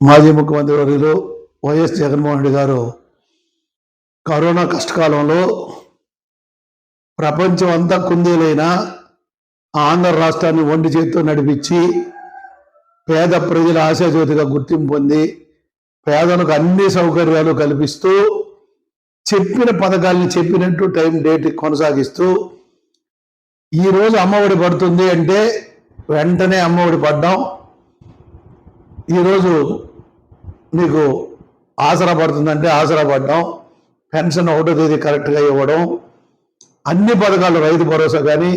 మాజీ ముఖ్యమంత్రి వర్యులు వైఎస్ జగన్మోహన్ రెడ్డి గారు కరోనా కష్టకాలంలో ప్రపంచం అంతా కుందేలైన ఆంధ్ర రాష్ట్రాన్ని ఒంటి చేత్తో నడిపించి పేద ప్రజల ఆశాజ్యోతిగా గుర్తింపు పొంది పేదలకు అన్ని సౌకర్యాలు కల్పిస్తూ చెప్పిన పథకాలను చెప్పినట్టు టైం డేట్ కొనసాగిస్తూ ఈరోజు అమ్మఒడి పడుతుంది అంటే వెంటనే అమ్మఒడి పడ్డాం. ఈరోజు మీకు ఆసరా పడుతుందంటే ఆసరా పడడం పెన్షన్ ఒకటో తేదీ కరెక్ట్గా ఇవ్వడం అన్ని పథకాలు రైతు భరోసా కానీ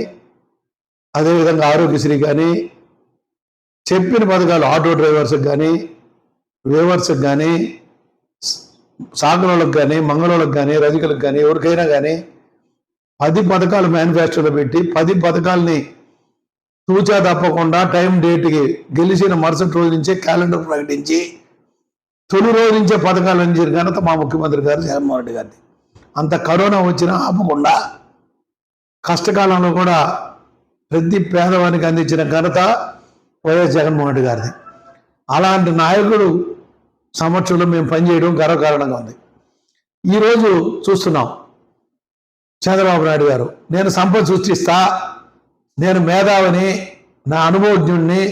అదేవిధంగా ఆరోగ్యశ్రీ కానీ చెప్పిన పథకాలు ఆటో డ్రైవర్స్కి కానీ వేవర్స్కి కానీ సాగులకు కానీ మంగళోళ్ళకి కానీ రజకులకు కానీ ఎవరికైనా కానీ పది పథకాలు మేనిఫెస్టోలో పెట్టి పది పథకాలని తూచా తప్పకుండా టైం డేట్కి గెలిచిన మరుసటి రోజు నుంచే క్యాలెండర్ ప్రకటించి తొలి రోజు నుంచే పథకాలు అందించిన ఘనత మా ముఖ్యమంత్రి గారు జగన్మోహన్ రెడ్డి గారిది. అంత కరోనా వచ్చినా ఆపకుండా కష్టకాలంలో కూడా ప్రతి పేదవానికి అందించిన ఘనత వైఎస్ జగన్మోహన్ రెడ్డి గారిది. అలాంటి నాయకుడు సమక్షంలో మేము పనిచేయడం గర్వకారణంగా ఉంది. ఈరోజు చూస్తున్నాం చంద్రబాబు నాయుడు గారు. నేను సంపద సృష్టిస్తా నేను మేధావిని నా అనుభవజ్ఞుణ్ణి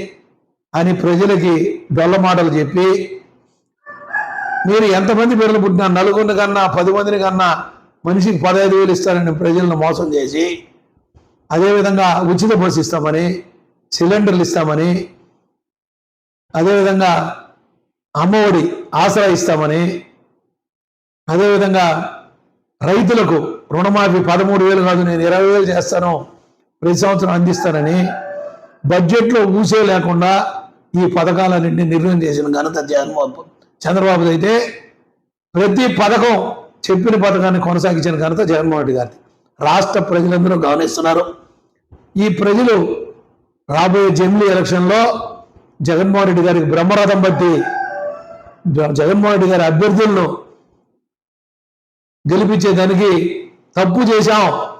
అని ప్రజలకి డొల్ల మాటలు చెప్పి మీరు ఎంతమంది పిల్లలు పుట్టినా నలుగురిని కన్నా పది మందిని కన్నా మనిషికి పదహైదు వేలు ఇస్తారని ప్రజలను మోసం చేసి అదేవిధంగా ఉచిత బస్సు ఇస్తామని సిలిండర్లు ఇస్తామని అదేవిధంగా అమ్మఒడి ఆసరా ఇస్తామని అదేవిధంగా రైతులకు రుణమాఫీ పదమూడు వేలు కాదు నేను ఇరవై వేలు చేస్తాను ప్రతి సంవత్సరం అందిస్తానని బడ్జెట్లో ఊసే లేకుండా ఈ పథకాలన్నింటినీ నిర్ణయం చేసిన ఘనత జగన్మోహన్ చంద్రబాబుది అయితే ప్రతి పథకం చెప్పిన పథకాన్ని కొనసాగించిన ఘనత జగన్మోహన్ రెడ్డి గారిది. రాష్ట్ర ప్రజలందరూ గమనిస్తున్నారు. ఈ ప్రజలు రాబోయే జమిలీ ఎలక్షన్లో జగన్మోహన్ రెడ్డి గారికి బ్రహ్మరథం బట్టి జ- జగన్మోహన్ రెడ్డి గారి అభ్యర్థులను గెలిపించేదానికి తప్పు చేశాం.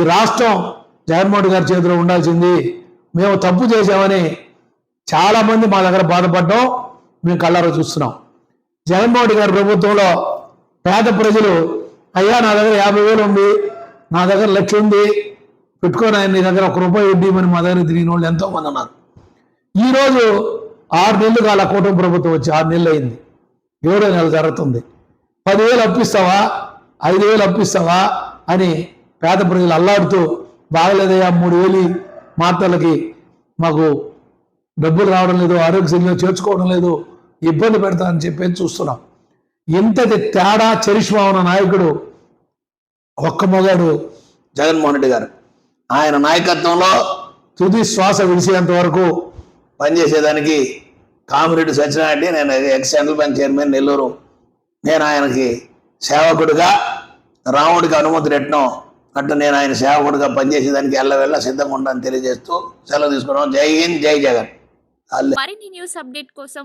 ఈ రాష్ట్రం జగన్మోహన్ రెడ్డి గారి చేతిలో ఉండాల్సింది. మేము తప్పు చేశామని చాలామంది మా దగ్గర బాధపడ్డాం. మేము కళ్ళారా చూస్తున్నాం. జగన్మోహన్ రెడ్డి గారి ప్రభుత్వంలో పేద ప్రజలు అయ్యా నా దగ్గర యాభై వేలు ఉంది నా దగ్గర లక్ష ఉంది పెట్టుకొని ఆయన నీ దగ్గర ఒక రూపాయి ఇవ్వమని మా దగ్గర తిరిగిన వాళ్ళు ఎంతో మంది అన్నారు ఈరోజు ఆరు నెలలు కాల కూటమి ప్రభుత్వం వచ్చి ఆరు నెలలు అయింది. ఏడో నెల జరుగుతుంది. పదివేలు అప్పిస్తావా? ఐదు వేలు అప్పిస్తావా? అని పేద ప్రజలు అల్లాడుతూ బాగలేదయ్యా మూడు వేలు మాటలకి మాకు డబ్బులు రావడం లేదు ఆరోగ్యశ్రీలో చేర్చుకోవడం లేదు ఇబ్బంది పెడతా అని చెప్పేసి చూస్తున్నాం. ఇంతటి తేడా చరిష్మా ఉన్న నాయకుడు ఒక్క మొగాడు జగన్మోహన్ రెడ్డి గారు. ఆయన నాయకత్వంలో తుది శ్వాస విడిచేంత వరకు పనిచేసేదానికి కామిరెడ్డి సత్యనారాయణ నేను ex central bank chairman Nellore. నేను ఆయనకి సేవకుడిగా రాముడికి అనుమతి పెట్టడం అట్టు నేను ఆయన సేవకుడిగా పనిచేసేదానికి వెళ్ళ సిద్ధంగా ఉంటానని తెలియజేస్తూ సెలవు తీసుకున్నాం. జై హింద్ జై జగన్. మరిన్ని న్యూస్ అప్డేట్ కోసం